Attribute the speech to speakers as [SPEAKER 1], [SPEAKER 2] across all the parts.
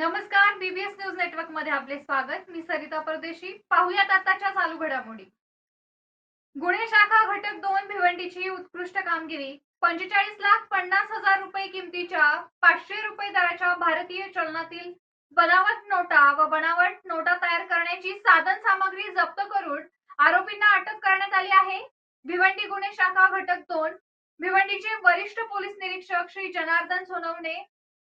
[SPEAKER 1] नमस्कार BBS news नेटवर्कमध्ये आपले स्वागत. मी सरिता परदेशी. पाहुयात आताच्या चालू घडामोडी. गुन्हे शाखा घटक दोन भिवंडीची उत्कृष्ट कामगिरी. पंचेचाळीस लाख पन्नास हजार रुपये किमतीच्या पाचशे रुपये दराच्या भारतीय चलनातील बनावट नोटा व बनावट नोटा तयार करण्याची साधन सामग्री जप्त करून आरोपींना अटक करण्यात आली आहे. भिवंडी गुन्हे शाखा घटक दोन. भिवंडीचे वरिष्ठ पोलीस निरीक्षक श्री जनार्दन सोनवणे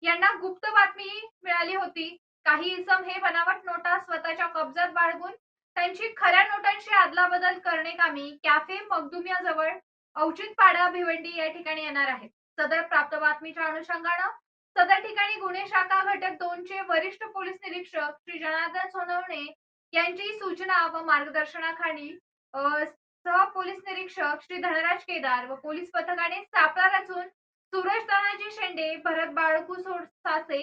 [SPEAKER 1] यांना गुप्त बातमी मिळाली होती. काही इसम हे बनावट नोटा स्वतःच्या कब्जात बाळगून त्यांची खऱ्या नोटांची अदलाबदल करणे कामी कॅफे मगदुमियाजवळ औचितपाडा भिवंडी या ठिकाणी येणार आहेत सदर प्राप्त बातमीच्या अनुषंगानं सदर ठिकाणी गुन्हे शाखा घटक दोन चे वरिष्ठ पोलीस निरीक्षक श्री जनार्दन सोनवणे यांची सूचना व मार्गदर्शनाखाली सह पोलीस निरीक्षक श्री धनराज केदार व पोलीस पथकाने सापळा रचून सूरज तानाजी शेंडे भरत बाळकू सासे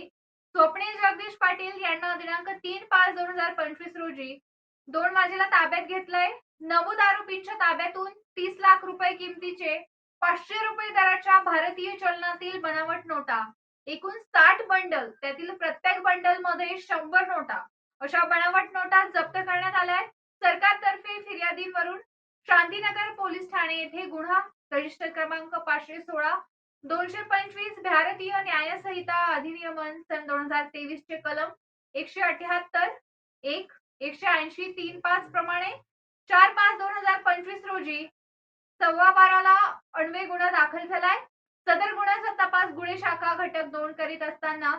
[SPEAKER 1] स्वप्नील जगदीश पाटील यांना दिनांक तीन पाच दोन हजार पंचवीस रोजी दोन माझेला ताब्यात घेतलंय नमूद आरोपींच्या ताब्यातून तीस लाख रुपये किमतीचे पाचशे रुपये दराच्या भारतीय चलनातील बनावट नोटा एकूण साठ बंडल त्यातील प्रत्येक बंडलमध्ये शंभर नोटा अशा बनावट नोटा जप्त करण्यात आल्या आहेत. सरकारतर्फे फिर्यादींवरून शांतीनगर पोलीस ठाणे येथे गुन्हा रजिस्टर क्रमांक पाचशे सोळा दोनशे पंचवीस भारतीय न्याय संहिता अधिनियमन सन दोन हजार तेवीस चे कलम एकशे अठ्याहत्तर एक एकशे ऐंशी तीन पाच प्रमाणे चार पाच दोन हजार पंचवीस रोजी सव्वा बाराला अण्वे गुन्हा दाखल झालाय. सदर गुन्ह्याचा तपास गुन्हे शाखा घटक दोन करीत असताना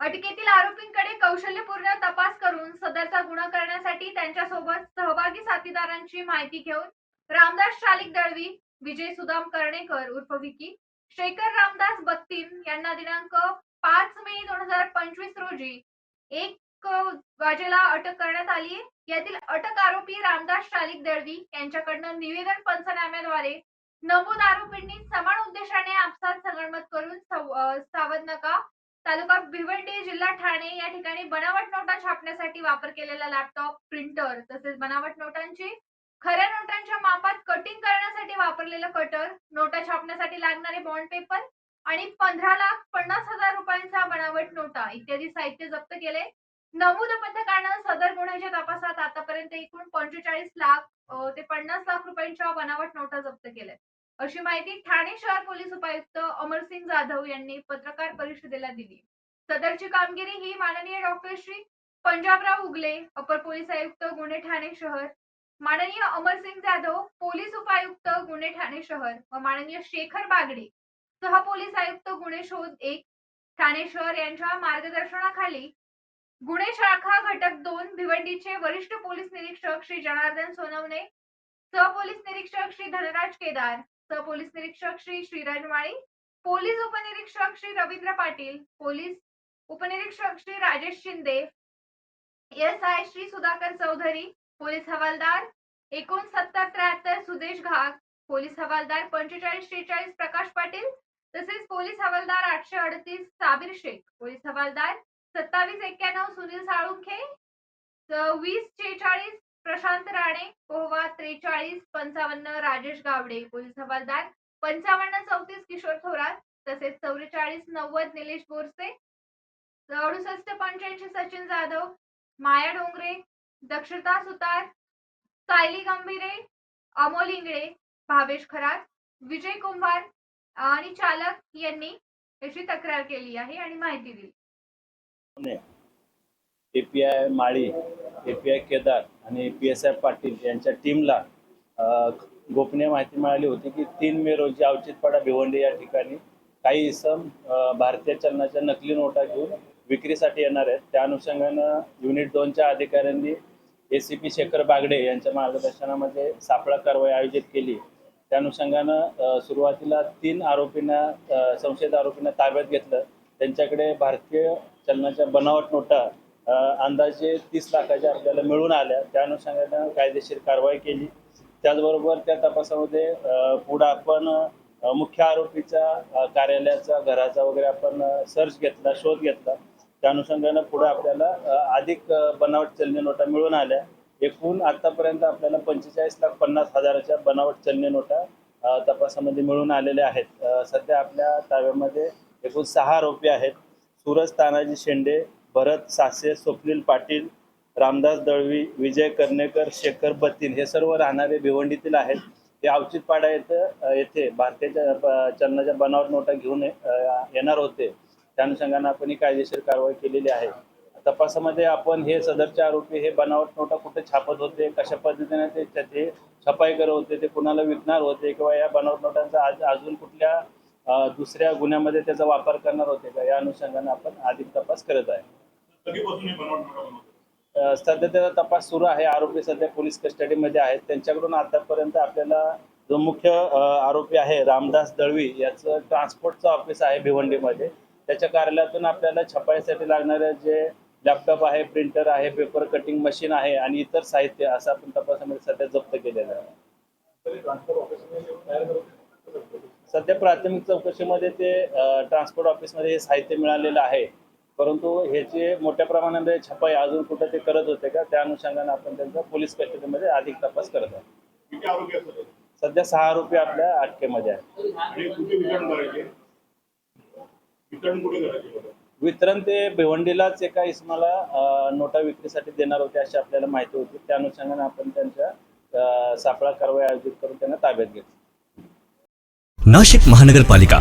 [SPEAKER 1] अटकेतील आरोपींकडे कौशल्यपूर्ण तपास करून सदरचा गुन्हा करण्यासाठी त्यांच्यासोबत सहभागी साथीदारांची माहिती घेऊन रामदास शालिक दळवी विजय सुदाम कर्णेकर उर्फ विकी शेखर रामदास बत्तीन यांना दिनांक पाच मे दोन हजार पंचवीस रोजी एक वाजेला अटक करण्यात आली यातील अटक आरोपी रामदास शालिक दळवी यांच्याकडनं निवेदन पंचनाम्याद्वारे नमूद आरोपींनी समान उद्देशाने आपसात संगणमत करून सावध नका तालुका भिवंडी जिल्हा ठाणे या ठिकाणी बनावट नोटा छापण्यासाठी वापर केलेला लॅपटॉप प्रिंटर तसेच बनावट नोटांची खऱ्या नोटांच्या मापात कटिंग वापरलेलं कटर नोटा छापण्यासाठी लागणारे बॉन्ड पेपर आणि पंधरा लाख पन्नास हजार रुपयांचा बनावट नोटा इत्यादी साहित्य जप्त केले. नमूद पथकानं सदर गुन्ह्याच्या तपासात आतापर्यंत एकूण पंचेचाळीस लाख ते पन्नास लाख रुपयांच्या बनावट नोटा जप्त केल्या. अशी माहिती ठाणे शहर पोलीस उपायुक्त अमरसिंग जाधव यांनी पत्रकार परिषदेला दिली. सदरची कामगिरी ही माननीय doctor Shri Panjabrao Ugale upper police आयुक्त गुन्हे ठाणे शहर माननीय अमरसिंग जाधव पोलीस उपायुक्त गुन्हे ठाणे शहर व माननीय शेखर बागडे सह पोलीस आयुक्त गुन्हे शोध एक ठाणे शहर यांच्या मार्गदर्शनाखाली गुन्हे शाखा घटक दोन भिवंडीचे वरिष्ठ पोलीस निरीक्षक श्री जनार्दन सोनवणे सहपोलीस निरीक्षक श्री धनराज केदार सहपोलीस निरीक्षक श्री श्रीराज माळी पोलीस उपनिरीक्षक श्री रवींद्र पाटील पोलीस उपनिरीक्षक Shri Rajesh Shinde S I Shri Sudhakar Chaudhari police हवालदार एकोणसत्तर त्र्याहत्तर सुदेश घाग पोलीस हवालदार पंचेचाळीस त्रेचाळीस प्रकाश पाटील तसेच पोलीस हवालदार आठशे अडतीस साबिर शेख पोलीस हवालदार सत्तावीस एक्क्याण्णव सुनील साळुंखे वीस शेहेचाळीस प्रशांत राणे पोहवा त्रेचाळीस पंचावन्न राजेश गावडे पोलीस हवालदार पंचावन्न चौतीस किशोर थोरात तसेच चौवेचाळीस नव्वद निलेश बोरसे अडुसष्ट पंच्याऐंशी सचिन जाधव माया डोंगरे दक्षता सुतार सायली गंभीरे अमोल इंगळे भावेश खरात विजय कुंभार आणि चालक यांनी याची तक्रार केली आहे आणि माहिती दिली.
[SPEAKER 2] एपीआय माळी एपीआय केदार आणि पी एस आय पाटील यांच्या टीमला गोपनीय माहिती मिळाली होती की तीन मे रोजी अवचितपाडा भिवंडी या ठिकाणी काही इसम भारतीय चलनाच्या नकली नोटा घेऊन विक्रीसाठी येणार आहेत. त्या अनुषंगानं युनिट दोनच्या अधिकाऱ्यांनी A C P Shekhar Bagde यांच्या मार्गदर्शनामध्ये सापळा कारवाई आयोजित केली. त्या अनुषंगानं सुरुवातीला तीन आरोपींना संशयित आरोपींना ताब्यात घेतलं. त्यांच्याकडे भारतीय चलनाच्या बनावट नोटा अंदाजे तीस लाखाच्या आपल्याला मिळून आल्या. त्या अनुषंगानं कायदेशीर कारवाई केली. त्याचबरोबर त्या तपासामध्ये पुढं आपण मुख्य आरोपीच्या कार्यालयाचा घराचा वगैरे आपण सर्च घेतला शोध घेतला. त्या अनुषंगानं पुढे आपल्याला अधिक बनावट चलनी नोटा मिळून आल्या. एकूण आतापर्यंत आपल्याला पंचेचाळीस लाख पन्नास हजाराच्या बनावट चलनी नोटा तपासामध्ये मिळून आलेल्या आहेत. सध्या आपल्या ताब्यामध्ये एकूण सहा आरोपी आहेत. सूरज तानाजी शेंडे भरत सासे स्वप्नील पाटील रामदास दळवी विजय कर्णेकर शेखर बत्तीन हे सर्व राहणारे भिवंडीतील आहेत. हे अवचितपाडा येथे येथे भारतीय चलनाच्या बनावट नोटा घेऊन येणार होते. त्या अनुषंगाने आपण ही कायदेशीर कारवाई केलेली आहे. तपासामध्ये आपण हे सदरचे आरोपी हे बनावट नोटा कुठे छापत होते कशा पद्धतीने ते त्याचे छपाई करत होते ते कुणाला विकणार होते किंवा या बनावट नोटांचा आज अजून कुठल्या दुसऱ्या गुन्ह्यामध्ये त्याचा वापर करणार होते का या अनुषंगाने आपण अधिक तपास करत आहे. सध्या त्याचा तपास सुरू आहे. आरोपी सध्या पोलीस कस्टडीमध्ये आहेत. त्यांच्याकडून आतापर्यंत आपल्याला जो मुख्य आरोपी आहे रामदास दळवी याचं ट्रान्सपोर्टचं ऑफिस आहे भिवंडीमध्ये. त्याच्या कार्यालयातून आपल्याला छपाईसाठी लागणारे जे लॅपटॉप आहे प्रिंटर आहे पेपर कटिंग मशीन आहे आणि इतर साहित्य असं आपण तपासामध्ये सध्या जप्त केलेलं आहे. सध्या प्राथमिक चौकशीमध्ये ते ट्रान्सपोर्ट ऑफिसमध्ये हे साहित्य मिळालेलं आहे. परंतु ह्याचे मोठ्या प्रमाणामध्ये छपाई अजून कुठं ते करत होते का त्या अनुषंगाने आपण त्यांचा पोलीस कस्टडीमध्ये अधिक तपास करत आहे
[SPEAKER 3] असतात?
[SPEAKER 2] सध्या सहा आरोपी आपल्या अटकेमध्ये आहेत.
[SPEAKER 3] कुठे वितरण कुठे करायचे?
[SPEAKER 2] वितरण ते भिवंडीलाच एका इसमाला नोटा विक्रीसाठी देणार होते अशी आपल्याला माहिती होती त्या अनुषंगाने आपण त्यांच्या सापळा कारवाई आयोजित करून त्यांना ताब्यात घेतली
[SPEAKER 4] नाशिक महानगरपालिका